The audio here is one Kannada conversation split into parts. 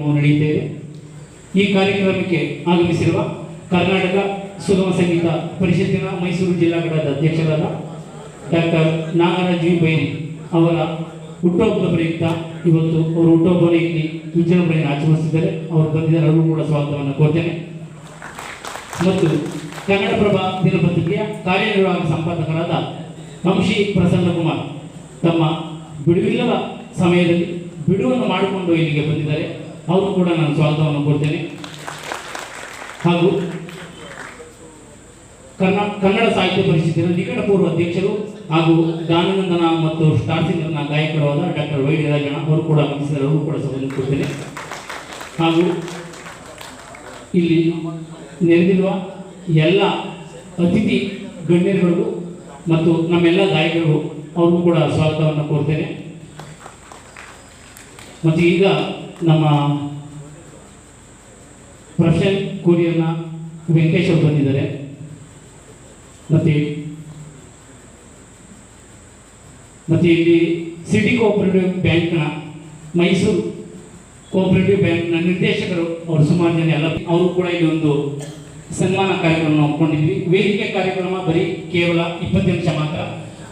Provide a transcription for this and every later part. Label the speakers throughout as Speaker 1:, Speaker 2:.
Speaker 1: ಕಾರ್ಯಕ್ರಮವು ನಡೆಯುತ್ತೇವೆ. ಈ ಕಾರ್ಯಕ್ರಮಕ್ಕೆ ಆಗಮಿಸಿರುವ ಕರ್ನಾಟಕ ಸುಗಮ ಸಂಗೀತ ಪರಿಷತ್ತಿನ ಮೈಸೂರು ಜಿಲ್ಲಾ ಘಟಕದ ಅಧ್ಯಕ್ಷರಾದ ಡಾಕ್ಟರ್ ನಾಗರಾಜ್ ಬೈರಿ ಅವರ ಹುಟ್ಟುಹಬ್ಬದ ಪ್ರಯುಕ್ತ ಇವತ್ತು ಅವರು ಹುಟ್ಟುಹಬ್ಬನ ಇಲ್ಲಿ ವಿಜೃಂಭಣೆಯನ್ನು ಆಚರಿಸುತ್ತಿದ್ದಾರೆ. ಅವರು ಬಂದಿದ್ದಾರೆ. ಕೂಡ ಸ್ವಾಗತವನ್ನು ಕೋರ್ತೇನೆ. ಮತ್ತು ಕನ್ನಡಪ್ರಭ ದಿನಪತ್ರಿಕೆಯ ಕಾರ್ಯನಿರ್ವಾಹಕ ಸಂಪಾದಕರಾದ ವಂಶಿ ಪ್ರಸನ್ನಕುಮಾರ್ ತಮ್ಮ ಬಿಡುವಿಲ್ಲದ ಸಮಯದಲ್ಲಿ ಬಿಡುವನ್ನು ಮಾಡಿಕೊಂಡು ಇಲ್ಲಿಗೆ ಬಂದಿದ್ದಾರೆ. ಅವರು ಕೂಡ ನಾನು ಸ್ವಾಗತವನ್ನು ಕೊಡ್ತೇನೆ. ಹಾಗೂ ಕನ್ನಡ ಕನ್ನಡ ಸಾಹಿತ್ಯ ಪರಿಷತ್ತಿನ ನಿಕಟಪೂರ್ವ ಅಧ್ಯಕ್ಷರು ಹಾಗೂ ಗಾನನಂದನ ಮತ್ತು ಸ್ಟಾರ್ ಸಿಂಗರ್ನ ಗಾಯಕರಾದ ಡಾಕ್ಟರ್ ವೈ ರಾಜಣ್ಣ ಅವರು ಕೂಡ ಆಗಮಿಸಿದ್ದಾರೆ ಅವರು ಕೂಡ ಸಭೆಯನ್ನು ಕೊಡ್ತೇನೆ. ಹಾಗೂ ಇಲ್ಲಿ ನೆರೆದಿರುವ ಎಲ್ಲ ಅತಿಥಿ ಗಣ್ಯರುಗಳು ಮತ್ತು ನಮ್ಮೆಲ್ಲ ಗಾಯಕರು ಅವ್ರಿಗೂ ಕೂಡ ಸ್ವಾಗತವನ್ನು ಕೋರ್ತೇನೆ ಮತ್ತು ಈಗ ನಮ್ಮ ಪ್ರಶಾಂತ್ ಕೋರಿಯನ್ನ ವೆಂಕಟೇಶ್ ಅವರು ಬಂದಿದ್ದಾರೆ. ಮತ್ತು ಮತ್ತೆ ಇಲ್ಲಿ ಸಿಟಿ ಕೋಆಪರೇಟಿವ್ ಬ್ಯಾಂಕ್ನ ಮೈಸೂರು ಕೋಆಪರೇಟಿವ್ ಬ್ಯಾಂಕ್ನ ನಿರ್ದೇಶಕರು ಅವರು ಸುಮಾರು ಜನ ಎಲ್ಲ ಅವರು ಕೂಡ ಇಲ್ಲಿ ಒಂದು ಸನ್ಮಾನ ಕಾರ್ಯಕ್ರಮ ಒಪ್ಕೊಂಡಿದ್ವಿ. ವೇದಿಕೆ ಕಾರ್ಯಕ್ರಮ ಬರೀ ಕೇವಲ ಇಪ್ಪತ್ತು ನಿಮಿಷ ಮಾತ್ರ.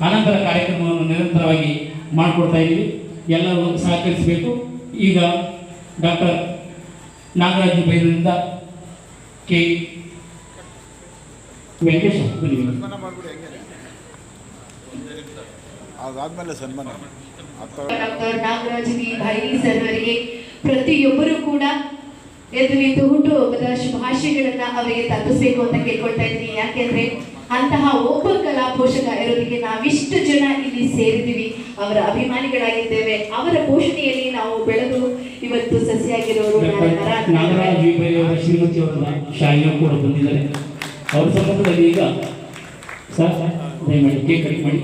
Speaker 1: ಅನಂತರ ಕಾರ್ಯಕ್ರಮವನ್ನು ನಿರಂತರವಾಗಿ ಮಾಡಿಕೊಡ್ತಾ ಇದ್ವಿ ಎಲ್ಲರೂ ಸಹಕರಿಸಬೇಕು. ಈಗ ಡಾಕ್ಟರ್ ನಾಗರಾಜ್ ಬೈರಿಂದ ಕೆ. ವೆಂಕಟೇಶ್
Speaker 2: ಅದಾದ್ಮೇಲೆ ಸನ್ಮಾನ.
Speaker 3: Doctor Nagaraj V. Bhairi sir ಅವರಿಗೆ ಪ್ರತಿಯೊಬ್ಬರು ಕೂಡ ಎದ್ದು ನಿಂತು ಹುಟ್ಟುಹಬ್ಬದ ಶುಭಾಶಯಗಳನ್ನ ಅವರಿಗೆ ತಲುಪಿಸಬೇಕು ಅಂತ ಕೇಳ್ಕೊಳ್ತಾ ಇದ್ದೀನಿ. ಯಾಕೆಂದ್ರೆ ಅಂತಹ ಒಬ್ಬ ಕಲಾ ಪೋಷಕ ಇರೋದಕ್ಕೆ ನಾವಿಷ್ಟು ಜನ ಇಲ್ಲಿ ಸೇರಿದ್ದೀವಿ. ಅವರ ಅಭಿಮಾನಿಗಳಾಗಿದ್ದೇವೆ. ಅವರ ಪೋಷಣೆಯಲ್ಲಿ ನಾವು ಬೆಳೆದು ಇವತ್ತು ಸಸಿಯಾಗಿರೋರು
Speaker 1: ನಾಗರಾಜ್ ಅವರ. ಶ್ರೀಮತಿ ಅವರ ಶಾಲೆಯೂ ಕೂಡ ಬಂದಿದ್ದಾರೆ. ಅವರ ಸಮ್ಮುಖದಲ್ಲಿ ಈಗ ಸರ್ ದಯಮಾಡಿ ಕೇಕ್ ಕಟ್ ಮಾಡಿ.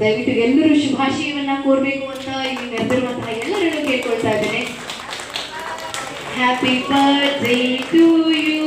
Speaker 3: ದಯವಿಟ್ಟು ಎಲ್ಲರೂ ಶುಭಾಶಯವನ್ನ ಕೋರ್ಬೇಕು ಅಂತ ಇಲ್ಲಿ ನೆರೆದಿರುವಂತಹ ಎಲ್ಲರನ್ನು ಕೇಳ್ಕೊಳ್ತಾ ಇದ್ದೇನೆ. Happy birthday to you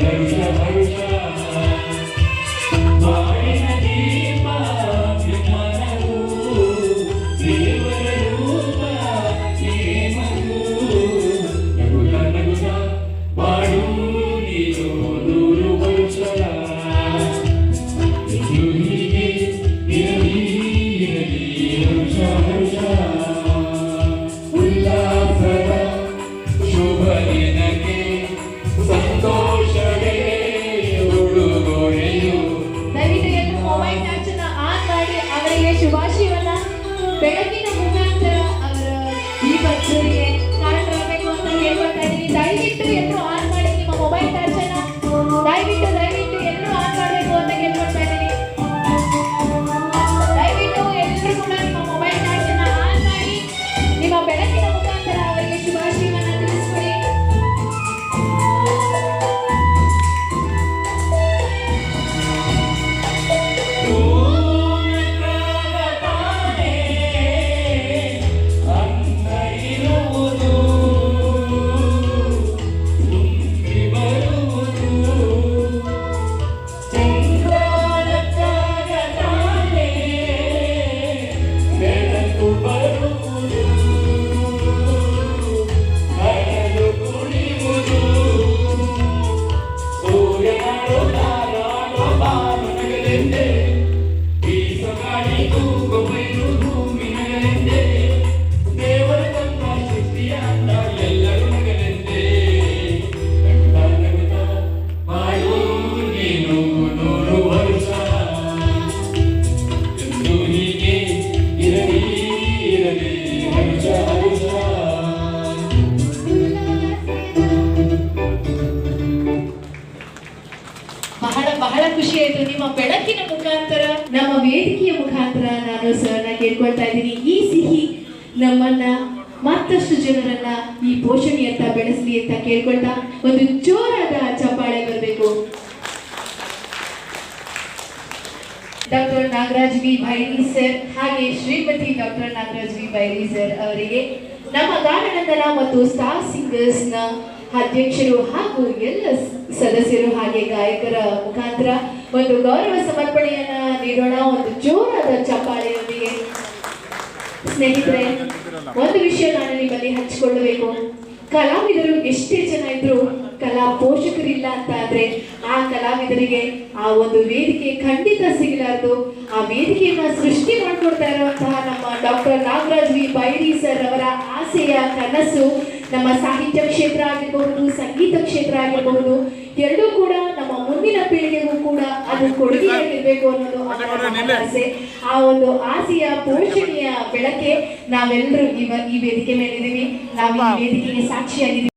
Speaker 3: Yeah. ಖುಷಿ ಆಯ್ತು ನಿಮ್ಮ ಬೆಳಕಿನ ಮುಖಾಂತರ, ನಮ್ಮ ವೇದಿಕೆಯ ಮುಖಾಂತರ ನಾನು ಸರ್ ನಾ ಕೇಳ್ಕೊಳ್ತಾ ಇದ್ದೀನಿ. ಈ ಸಿಹಿ ನಮ್ಮನ್ನ ಮತ್ತಷ್ಟು ಜನರನ್ನ ಈ ಪೋಷಣೆ ಅಂತ, ಬೆಳೆಸಲಿ ಅಂತ ಕೇಳ್ಕೊಳ್ತಾ ಒಂದು ಜೋರಾದ ಚಪ್ಪಾಳೆ ಬರಬೇಕು. Doctor Nagaraj V. Bhairi sir, ಹಾಗೆ Shrimati doctor Nagaraj V. Bhairi sir ಅವರಿಗೆ ನಮ್ಮ ಗಾನಗಂಧಲ ಮತ್ತು ಸ್ಟಾರ್ ಸಿಂಗರ್ಸ್ನ ಅಧ್ಯಕ್ಷರು ಹಾಗೂ ಎಲ್ಲ ಸದಸ್ಯರು ಹಾಗೆ ಗಾಯಕರ ಮುಖಾಂತರ ಒಂದು ಗೌರವ ಸಮರ್ಪಣೆಯನ್ನ ನೀಡೋಣ. ಒಂದು ಜೋರಾದ ಚಪ್ಪಾಳೆಯೊಂದಿಗೆ. ಸ್ನೇಹಿತರೆ, ಒಂದು ವಿಷಯ ನಾನು ನಿಮ್ಮಲ್ಲಿ ಹಂಚಿಕೊಳ್ಳಬೇಕು. ಕಲಾವಿದರು ಎಷ್ಟೇ ಜನ ಇದ್ರು ಕಲಾ ಪೋಷಕರಿಲ್ಲ ಅಂತ ಆದ್ರೆ ಆ ಕಲಾವಿದರಿಗೆ ಆ ಒಂದು ವೇದಿಕೆ ಖಂಡಿತ ಸಿಗಲಾರದು. ಆ ವೇದಿಕೆಯನ್ನ ಸೃಷ್ಟಿ ಮಾಡ್ಕೊಡ್ತಾ ಇರುವಂತಹ ನಮ್ಮ doctor Nagaraj V. Bhairi sir ಅವರ ಆಸೆಯ ಕನಸು ನಮ್ಮ ಸಾಹಿತ್ಯ ಕ್ಷೇತ್ರ ಆಗಿರಬಹುದು ಸಂಗೀತ ಕ್ಷೇತ್ರ ಆಗಿರಬಹುದು ಎರಡೂ ಕೂಡ ನಮ್ಮ ಮುಂದಿನ ಪೀಳಿಗೆಗೂ ಕೂಡ ಅದು ಕೊಡುಗೆಯಾಗಿರ್ಬೇಕು ಅನ್ನೋದು ಆಸೆ ಆ ಒಂದು ಆಸೆಯ ಪೋಷಣೆಯ ಬೆಳಕೆ ನಾವೆಲ್ಲರೂ ಈ ವೇದಿಕೆ ಮೇಲಿದ್ದೀವಿ. ನಾವು ಈ ವೇದಿಕೆಗೆ ಸಾಕ್ಷಿಯಾಗಿದ್ದೀವಿ.